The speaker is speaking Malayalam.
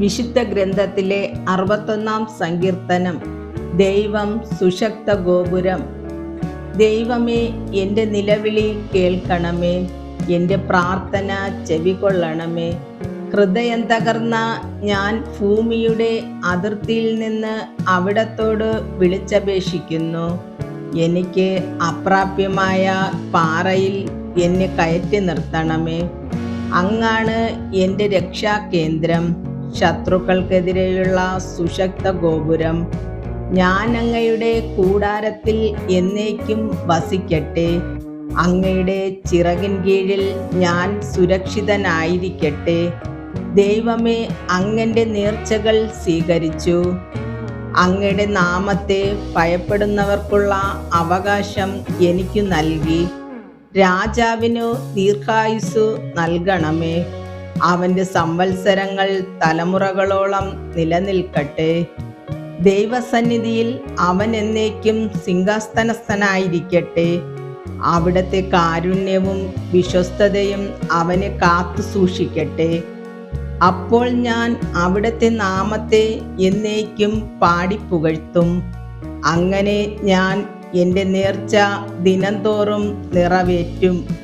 വിശുദ്ധ ഗ്രന്ഥത്തിലെ അറുപത്തൊന്നാം സങ്കീർത്തനം ദൈവം സുശക്ത ഗോപുരം. ദൈവമേ എന്റെ നിലവിളി കേൾക്കണമേ. എന്റെ പ്രാർത്ഥന ചെവികൊള്ളണമേ ഹൃദയം തകർന്ന ഞാൻ ഭൂമിയുടെ അതിർത്തിയിൽ നിന്ന് അവിടത്തോട് വിളിച്ചപേക്ഷിക്കുന്നു. എനിക്ക് അപ്രാപ്യമായ പാറയിൽ എന്നെ കയറ്റി നിർത്തണമേ. അങ്ങാണ് എന്റെ രക്ഷാകേന്ദ്രം. ശത്രുക്കൾക്കെതിരെയുള്ള സുശക്ത ഗോപുരം. ഞാൻ അങ്ങയുടെ കൂടാരത്തിൽ എന്നേക്കും വസിക്കട്ടെ. അങ്ങയുടെ ചിറകിൻ കീഴിൽ ഞാൻ സുരക്ഷിതനായിരിക്കട്ടെ. ദൈവമേ അങ്ങന്റെ നേർച്ചകൾ സ്വീകരിച്ചു. അങ്ങയുടെ നാമത്തെ ഭയപ്പെടുന്നവർക്കുള്ള അവകാശം എനിക്കു നൽകി. രാജാവിനു ദീർഘായുസ് നൽകണമേ. അവന്റെ സംവത്സരങ്ങൾ തലമുറകളോളം നിലനിൽക്കട്ടെ. ദൈവസന്നിധിയിൽ അവൻ എന്നേക്കും സിംഹാസനസ്ഥനായിരിക്കട്ടെ. അവിടത്തെ കാരുണ്യവും വിശ്വസ്തതയും അവനെ കാത്തു സൂക്ഷിക്കട്ടെ. അപ്പോൾ ഞാൻ അവിടത്തെ നാമത്തെ എന്നേക്കും പാടിപ്പുകഴ്ത്തും. അങ്ങനെ ഞാൻ എന്റെ നേർച്ച ദിനംതോറും നിറവേറ്റും.